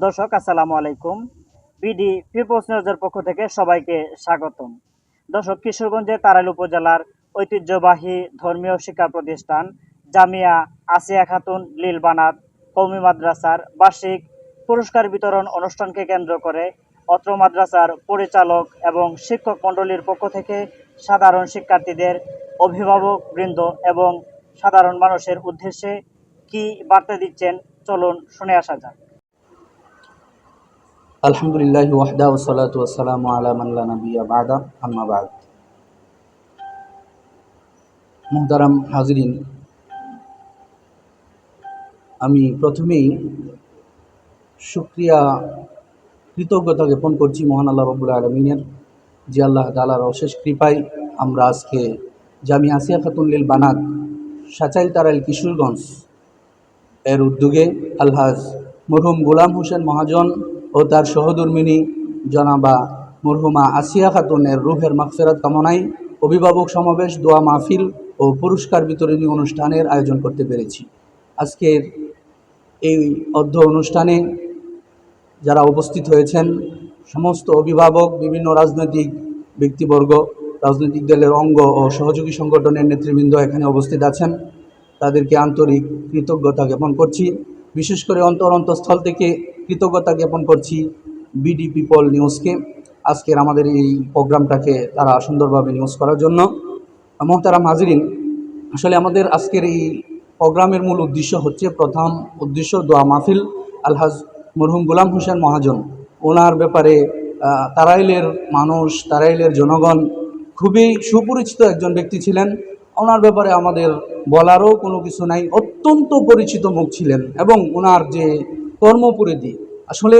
দর্শক, আসসালামু আলাইকুম। বিডি পিপলস নিউজের পক্ষ থেকে সবাইকে স্বাগতম। দর্শক, কিশোরগঞ্জের তারাইল উপজেলার ঐতিহ্যবাহী ধর্মীয় শিক্ষা প্রতিষ্ঠান জামিয়া আসিয়া খাতুন লীল বানাত কৌমি মাদ্রাসার বার্ষিক পুরস্কার বিতরণ অনুষ্ঠানকে কেন্দ্র করে অত্র মাদ্রাসার পরিচালক এবং শিক্ষক মণ্ডলীর পক্ষ থেকে সাধারণ শিক্ষার্থীদের অভিভাবক বৃন্দ এবং সাধারণ মানুষের উদ্দেশ্যে কি বার্তা দিচ্ছেন চলুন শুনে আসা যাক। আলহামদুলিল্লাহ ওয়াহদা ওসালাত ওয়াসালাম আলা মাল্লা নবিয়া বাদা, আম্মা বাদ। মুহতারাম হাজরিন, আমি প্রথমেই শুক্রিয়া কৃতজ্ঞতা জ্ঞাপন করছি মহান আল্লাহ রবুল আলমিনের, যে আল্লাহ তালার অশেষ কৃপায় আমরা আজকে জামি আসিয়া খাতুনলিল বানাত, সাচাইল তারাইল কিশোরগঞ্জ এর উদ্যোগে আলহাজ মরহুম গোলাম হোসেন মহাজন ও তার সহধর্মিনী জনাবা মরহুমা আসিয়া খাতুনের রুহের মাগফেরাত কামনায় অভিভাবক সমাবেশ, দোয়া মাহফিল ও পুরস্কার বিতরণী অনুষ্ঠানের আয়োজন করতে পেরেছি। আজকের এই অর্ধ অনুষ্ঠানে যারা উপস্থিত হয়েছেন, সমস্ত অভিভাবক, বিভিন্ন রাজনৈতিক ব্যক্তিবর্গ, রাজনৈতিক দলের অঙ্গ ও সহযোগী সংগঠনের নেতৃবৃন্দ এখানে উপস্থিত আছেন। তাদেরকে আন্তরিক কৃতজ্ঞতা জ্ঞাপন করছি। বিশেষ করে অন্তর অন্তঃস্থল থেকে কৃতজ্ঞতা জ্ঞাপন করছি বিডি পিপল নিউজকে। আজকের আমাদের এই প্রোগ্রামটাকে তারা সুন্দরভাবে নিউজ করার জন্য। মহতারাম হাজিরিন, আসলে আমাদের আজকের এই প্রোগ্রামের মূল উদ্দেশ্য হচ্ছে প্রথম উদ্দেশ্য দোয়া মাহফিল। আলহাজ মরহুম গোলাম হোসেন মহাজন, ওনার ব্যাপারে তারাইলের মানুষ, তারাইলের জনগণ, খুবই সুপরিচিত একজন ব্যক্তি ছিলেন। ওনার ব্যাপারে আমাদের বলারও কোনো কিছু নাই। অত্যন্ত পরিচিত মুখ ছিলেন এবং ওনার যে কর্মপরিধি, আসলে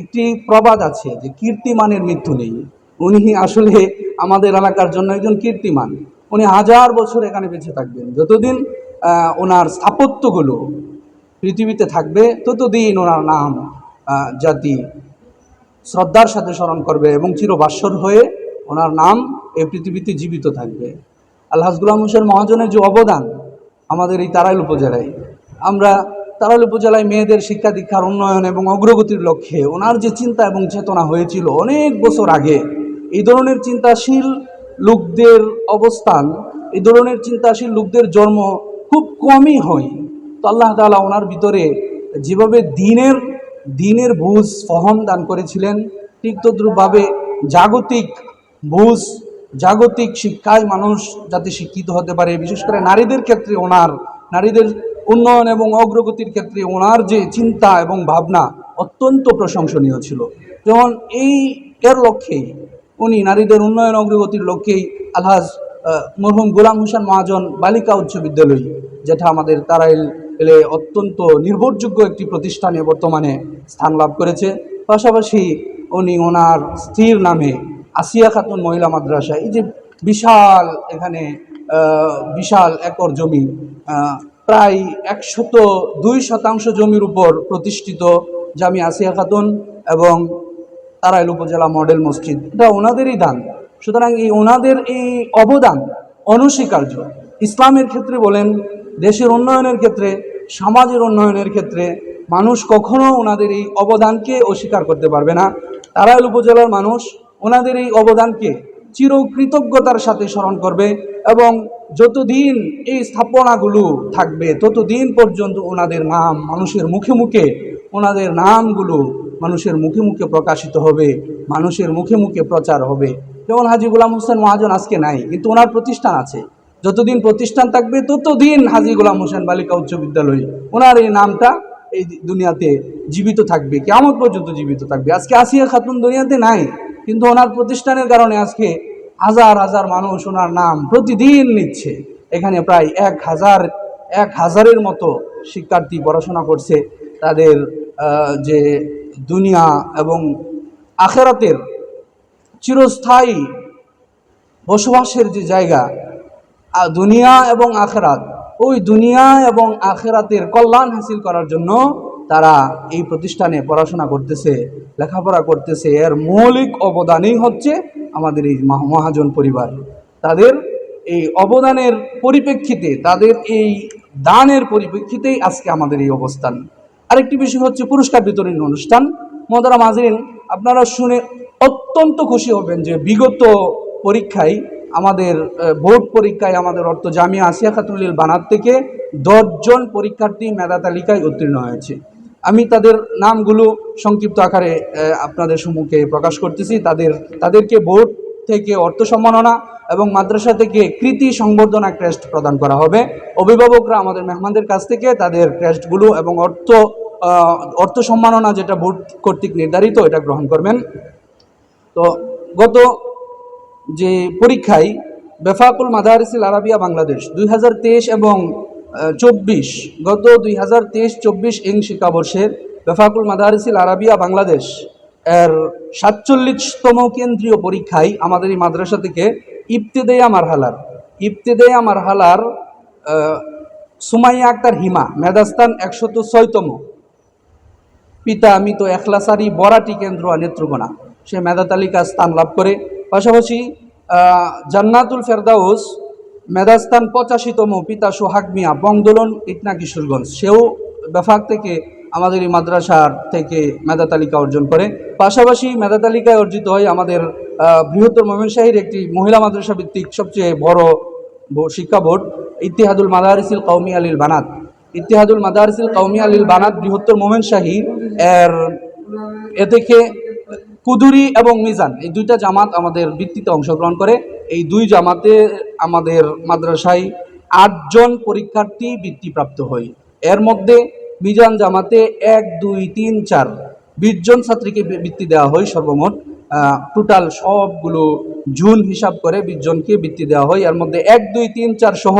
একটি প্রবাদ আছে যে কীর্তিমানের মৃত্যু নেই। উনি আসলে আমাদের এলাকার জন্য একজন কীর্তিমান। উনি হাজার বছর এখানে বেঁচে থাকবেন। যতদিন ওনার স্থাপত্যগুলো পৃথিবীতে থাকবে, ততদিন ওনার নাম জাতি শ্রদ্ধার সাথে স্মরণ করবে এবং চিরবাস্বর হয়ে ওনার নাম এই পৃথিবীতে জীবিত থাকবে। আল্লাহ গুলাম হোসেন মহাজনের যে অবদান আমাদের এই তারাইল উপজেলায়, আমরা তারাইল উপজেলায় মেয়েদের শিক্ষা দীক্ষার উন্নয়ন এবং অগ্রগতির লক্ষ্যে ওনার যে চিন্তা এবং চেতনা হয়েছিল অনেক বছর আগে, এই ধরনের চিন্তাশীল লোকদের অবস্থান, এই ধরনের চিন্তাশীল লোকদের জন্ম খুব কমই হয়। তো আল্লাহ তাআলা ওনার ভিতরে যেভাবে দিনের দিনের বুঝ, ফহম দান করেছিলেন, ঠিক তদ্রুপভাবে জাগতিক বুঝ জাগতিক শিক্ষায় মানুষ যাতে শিক্ষিত হতে পারে, বিশেষ করে নারীদের ক্ষেত্রে ওনার, নারীদের উন্নয়ন এবং অগ্রগতির ক্ষেত্রে ওনার যে চিন্তা এবং ভাবনা অত্যন্ত প্রশংসনীয় ছিল। যেমন এই এর লক্ষ্যেই উনি নারীদের উন্নয়ন, অগ্রগতির লক্ষ্যেই আলহাজ মরহুম গোলাম হোসেন মহাজন বালিকা উচ্চ বিদ্যালয়, যেটা আমাদের তারাইল এলে অত্যন্ত নির্ভরযোগ্য একটি প্রতিষ্ঠানে বর্তমানে স্থান লাভ করেছে। পাশাপাশি উনি ওনার স্ত্রীর নামে আসিয়া খাতুন মহিলা মাদ্রাসা, এই যে বিশাল এখানে বিশাল একর জমি প্রায় একশত দুই শতাংশ জমির উপর প্রতিষ্ঠিত জামি আসিয়া খাতুন এবং তারাইল উপজেলা মডেল মসজিদ। এটা ওনাদেরই দান। সুতরাং এই ওনাদের এই অবদান অনস্বীকার্য। ইসলামের ক্ষেত্রে বলেন, দেশের উন্নয়নের ক্ষেত্রে, সমাজের উন্নয়নের ক্ষেত্রে মানুষ কখনো ওনাদের এই অবদানকে অস্বীকার করতে পারবে না। তারাইল উপজেলার মানুষ ওনাদের এই অবদানকে চিরকৃতজ্ঞতার সাথে স্মরণ করবে এবং যতদিন এই স্থাপনাগুলো থাকবে, ততদিন পর্যন্ত ওনাদের নাম মানুষের মুখে মুখে, ওনাদের নামগুলো মানুষের মুখে মুখে প্রকাশিত হবে, মানুষের মুখে মুখে প্রচার হবে। যেমন হাজি গোলাম হোসেন মহাজন আজকে নাই, কিন্তু ওনার প্রতিষ্ঠান আছে। যতদিন প্রতিষ্ঠান থাকবে, ততদিন হাজি গোলাম হোসেন বালিকা উচ্চ বিদ্যালয়, ওনার এই নামটা এই দুনিয়াতে জীবিত থাকবে কেমন পর্যন্ত জীবিত থাকবে। আজকে আসিয়া খাতুন দুনিয়াতে নাই। কিন্তু ওনার প্রতিষ্ঠানের কারণে আজকে হাজার হাজার মানুষ ওনার নাম প্রতিদিন নিচ্ছে। এখানে প্রায় এক হাজার, এক হাজারের মতো শিক্ষার্থী পড়াশোনা করছে। তাদের যে দুনিয়া এবং আখেরাতের চিরস্থায়ী বসবাসের যে জায়গা দুনিয়া এবং আখেরাত, ওই দুনিয়া এবং আখেরাতের কল্যাণ হাসিল করার জন্য তারা এই প্রতিষ্ঠানে পড়াশোনা করতেছে, লেখাপড়া করতেছে। এর মৌলিক অবদানই হচ্ছে আমাদের এই মহাজন পরিবার। তাদের এই অবদানের পরিপ্রেক্ষিতে, তাদের এই দানের পরিপ্রেক্ষিতেই আজকে আমাদের এই অবস্থান। আরেকটি বিষয় হচ্ছে পুরস্কার বিতরণী অনুষ্ঠান। মদারা মাজরিন আপনারা শুনে অত্যন্ত খুশি হবেন যে বিগত পরীক্ষায় আমাদের বোর্ড পরীক্ষায় আমাদের অর্থ জামিয়া আসিয়া খাতুলিল বানাত থেকে দশজন পরীক্ষার্থী মেধা তালিকায় উত্তীর্ণ হয়েছে। আমি তাদের নামগুলো সংক্ষিপ্ত আকারে আপনাদের সম্মুখে প্রকাশ করতেছি। তাদের, তাদেরকে বোর্ড থেকে অর্থ সম্মাননা এবং মাদ্রাসা থেকে কৃতি সংবর্ধনা ক্রেস্ট প্রদান করা হবে। অভিভাবকরা আমাদের মেহমানদের কাছ থেকে তাদের ক্রেস্টগুলো এবং অর্থ অর্থ সম্মাননা যেটা বোর্ড কর্তৃক নির্ধারিত, এটা গ্রহণ করবেন। তো গত যে পরীক্ষায় বেফাকুল মাদারিসিল আরাবিয়া বাংলাদেশ দুই হাজার তেইশ এবং চব্বিশ, গত দুই হাজার তেইশ, চব্বিশ ইং শিক্ষাবর্ষের বেফাকুল মাদারিসিল আরাবিয়া, বাংলাদেশ এর সাতচল্লিশতম কেন্দ্রীয় পরীক্ষায় আমাদের এই মাদ্রাসা থেকে ইবতেদেয়া মারহালার ইবতেদেয়া মারহালার সুমাইয়া আক্তার হিমা, মেধাস্থান একশত ছয়তম। পিতা মৃত এখলাসারি বরাটি কেন্দ্র নেত্রকোনা, সে মেধা তালিকা স্থান লাভ করে। পাশাপাশি জান্নাতুল ফেরদাউস মেধাস্থান পঁচাশিতম পিতা সোহাগ মিয়া বংদোলন ইটনা কিশোরগঞ্জ সেও বেফাক থেকে আমাদের এই মাদ্রাসার থেকে মেধা তালিকা অর্জন করে। পাশাপাশি মেধা তালিকায় অর্জিত হয় আমাদের বৃহত্তর ময়মনশাহীর একটি মহিলা মাদ্রাসা ভিত্তিক সবচেয়ে বড় শিক্ষা বোর্ড, ইতিহাদুল মাদারিসিল কৌমি আলীল বানাত। ইতিহাদুল মাদারিসিল কৌমি আলীল বানাত বৃহত্তর মোমেনশাহী এর, এ থেকে কুদুরি এবং মিজান, এই দুইটা জামাত আমাদের বৃত্তিতে অংশগ্রহণ করে। এই দুই জামাতে আমাদের মাদ্রাসায় আটজন পরীক্ষার্থী বৃত্তিপ্রাপ্ত হয়। এর মধ্যে মিজান জামাতে এক, দুই, তিন, চার, বিশ জন ছাত্রীকে বৃত্তি দেওয়া হয় সর্বমোট। টোটাল সবগুলো জুন হিসাব করে বিশ জনকে বৃত্তি দেওয়া হয়। এর মধ্যে এক, দুই, তিন, চার সহ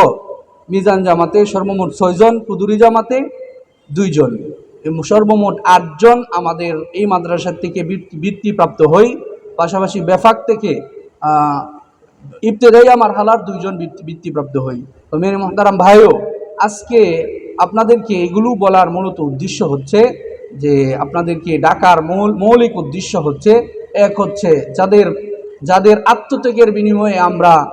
মিজান জামাতে সর্বমোট ছয়জন, কুদুরি জামাতে দুইজন। সর্বমোট আটজন আমাদের এই মাদ্রাসার থেকে বৃত্তি বৃত্তিপ্রাপ্ত হই। পাশাপাশি বেফাক থেকে আহ, আমার হালার দুইজন বৃত্তি বৃত্তিপ্রাপ্ত হই। তো মেরে মহতারাম ভাইও আজকে আপনাদেরকে এগুলো বলার মূলত উদ্দেশ্য হচ্ছে যে আপনাদেরকে ডাকার মূল মৌলিক উদ্দেশ্য হচ্ছে এক হচ্ছে যাদের যাদের আত্মত্যাগের বিনিময়ে আমরা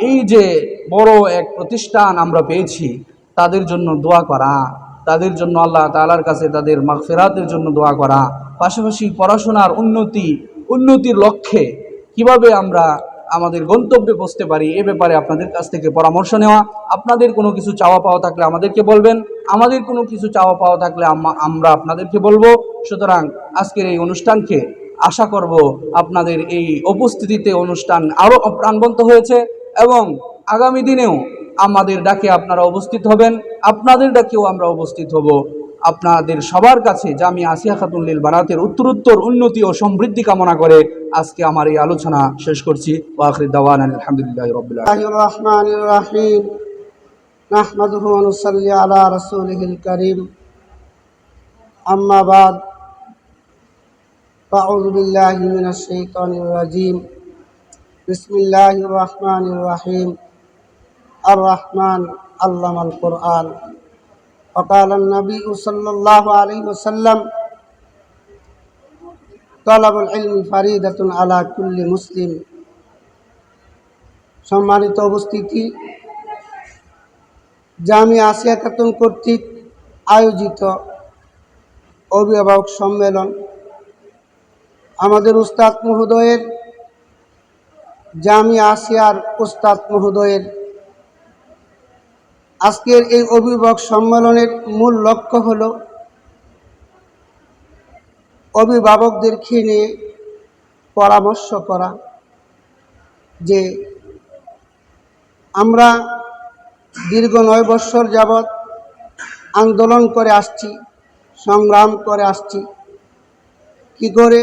এই যে বড় এক প্রতিষ্ঠান আমরা পেয়েছি তাদের জন্য দোয়া করা। তাদের জন্য আল্লাহ তালার কাছে তাদের মাগফিরাতের জন্য দোয়া করা। পাশাপাশি পড়াশোনার উন্নতি, উন্নতির লক্ষ্যে কীভাবে আমরা আমাদের গন্তব্যে পৌঁছতে পারি এ ব্যাপারে আপনাদের কাছ থেকে পরামর্শ নেওয়া। আপনাদের কোনো কিছু চাওয়া পাওয়া থাকলে আমাদেরকে বলবেন। আমাদের কোনো কিছু চাওয়া পাওয়া থাকলে আমরা আপনাদেরকে বলব। সুতরাং আজকের এই অনুষ্ঠানকে আশা করব আপনাদের এই উপস্থিতিতে অনুষ্ঠান আরও প্রাণবন্ত হয়েছে এবং আগামী দিনেও আমাদের ডাকে আপনারা উপস্থিত হবেন আপনাদের ডাকেও আমরা উপস্থিত হব আপনাদের সবার কাছে জামি আসিয়া খাতুল্লিল বারাতের উত্তরোত্তর উন্নতি ও সমৃদ্ধি কামনা করে আজকে আমার এই আলোচনা শেষ করছি ওয়াখরি দাওয়ান আলহামদুলিল্লাহ রবিল্লা الله الرحمن الرحيم نحمده ونصلي على رسوله الكريم أما بعد فأعوذ بالله من الشيطان الرجيم بسم الله الرحمن الرحيم الرحمن علم القرآن وقال النبي صلى الله عليه وسلم طلب العلم فريدة على كل مسلم সম্মানিত উপস্থিতি জামি আসিয়া খাতুন কর্তৃক আয়োজিত অভিভাবক সম্মেলন আমাদের উস্তাদ মহোদয়ের জামি আসিয়ার উস্তাদ মহোদয়ের আজকের এই অভিভাবক সম্মেলনের মূল লক্ষ্য হল অভিভাবকদেরকে নিয়ে পরামর্শ করা যে আমরা দীর্ঘ নয় বৎসর যাবৎ আন্দোলন করে আসছি, সংগ্রাম করে আসছি। কি করে?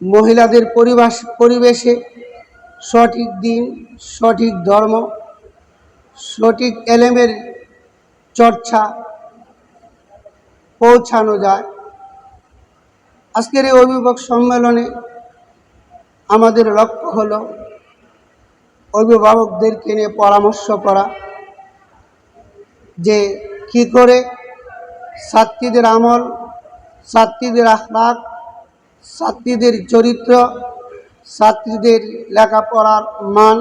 মহিলাদের পরিবেশ পরিবেশে সঠিক দিন, সঠিক ধর্ম সঠিক এলেমের চর্চা পৌঁছানো যায়। আজকের এই অভিভাবক সম্মেলনে আমাদের লক্ষ্য হলো অভিভাবকদেরকে নিয়ে পরামর্শ করা যে কি করে ছাত্রীদের আমল, ছাত্রীদের আখলাক ছাত্রীদের চরিত্র, ছাত্রীদের লেখাপড়ার মান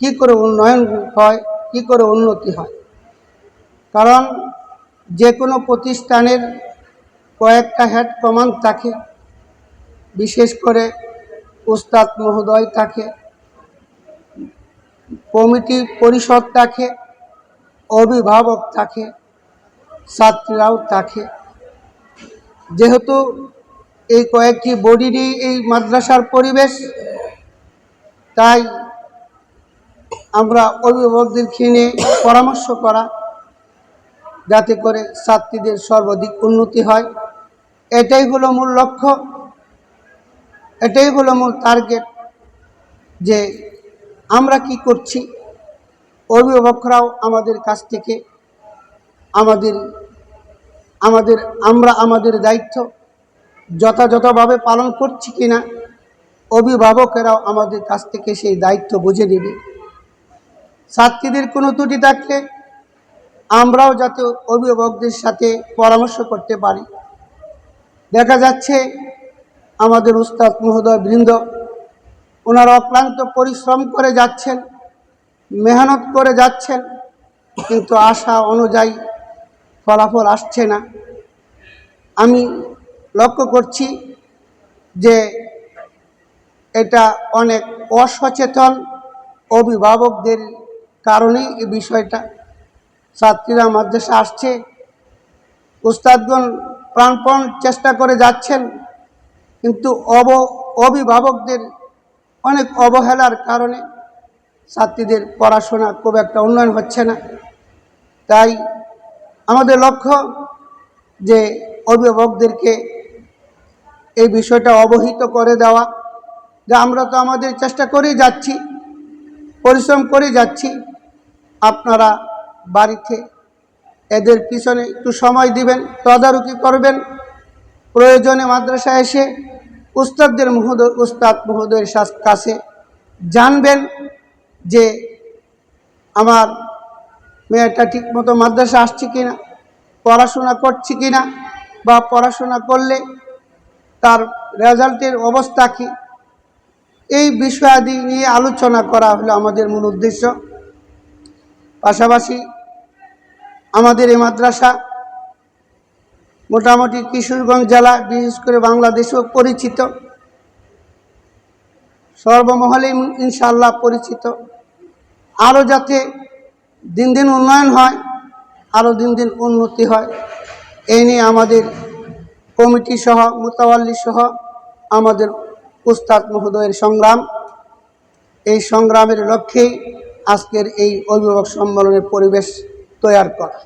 কি করে উন্নয়ন হয়, কি করে উন্নতি হয়? কারণ যে কোনো প্রতিষ্ঠানের কয়েকটা হেড কমান্ড থাকে, বিশেষ করে উস্তাদ মহোদয় থাকে, কমিটি পরিষদ থাকে, অভিভাবক থাকে, ছাত্রীরাও থাকে। যেহেতু এই কয়েকটি বডিরই এই মাদ্রাসার পরিবেশ, তাই আমরা অভিভাবকদেরকে নিয়ে পরামর্শ করা, যাতে করে ছাত্রীদের সর্বাধিক উন্নতি হয়। এটাই হলো মূল লক্ষ্য। এটাই হলো মূল টার্গেট যে আমরা কি করছি। অভিভাবকরাও আমাদের কাছ থেকে আমাদের আমাদের, আমরা আমাদের দায়িত্ব যথাযথভাবে পালন করছি কিনা, অভিভাবকেরাও আমাদের কাছ থেকে সেই দায়িত্ব বুঝে নেবে। ছাত্রীদের কোনো ত্রুটি থাকলে আমরাও যাতে অভিভাবকদের সাথে পরামর্শ করতে পারি। দেখা যাচ্ছে আমাদের উস্তাদ মহোদয় বৃন্দ, ওনারা অক্লান্ত পরিশ্রম করে যাচ্ছেন, মেহনত করে যাচ্ছেন, কিন্তু আশা অনুযায়ী ফলাফল আসছে না। আমি লক্ষ্য করছি যে এটা অনেক অসচেতন অভিভাবকদের কারণেই এই বিষয়টা ছাত্রীরা মাদ্রাসা আসছে। উস্তাদগণ প্রাণপণ চেষ্টা করে যাচ্ছেন, কিন্তু অব, অভিভাবকদের অনেক অবহেলার কারণে ছাত্রীদের পড়াশোনা খুব একটা উন্নয়ন হচ্ছে না। তাই আমাদের লক্ষ্য যে অভিভাবকদেরকে এই বিষয়টা অবহিত করে দেওয়া, যে আমরা তো আমাদের চেষ্টা করেই যাচ্ছি। পরিশ্রম করে যাচ্ছি। আপনারা বাড়িতে এদের পিছনে একটু সময় দিবেন, তদারকি করবেন। প্রয়োজনে মাদ্রাসা এসে উস্তাদদের মহোদয়, উস্তাদ মহোদয়ের কাছে জানবেন যে আমার মেয়েটা ঠিকমতো মাদ্রাসা আসছে কি না পড়াশোনা করছে কি না বা পড়াশোনা করলে তার রেজাল্টের অবস্থা কী। এই বিষয়াদি নিয়ে আলোচনা করা হলো আমাদের মূল উদ্দেশ্য। পাশাপাশি আমাদের এই মাদ্রাসা মোটামুটি কিশোরগঞ্জ জেলা, বিশেষ করে বাংলাদেশেও পরিচিত। সর্বমহলে ইনশাল্লাহ পরিচিত। আরও যাতে দিন দিন উন্নয়ন হয়, আরও দিন দিন উন্নতি হয়, এই নিয়ে আমাদের কমিটি সহ, মোতাবাল্লি সহ আমাদের উস্তাদ মহোদয়ের সংগ্রাম। এই সংগ্রামের লক্ষ্যেই আজকের এই অভিভাবক সম্মেলনের পরিবেশ তৈরি করা।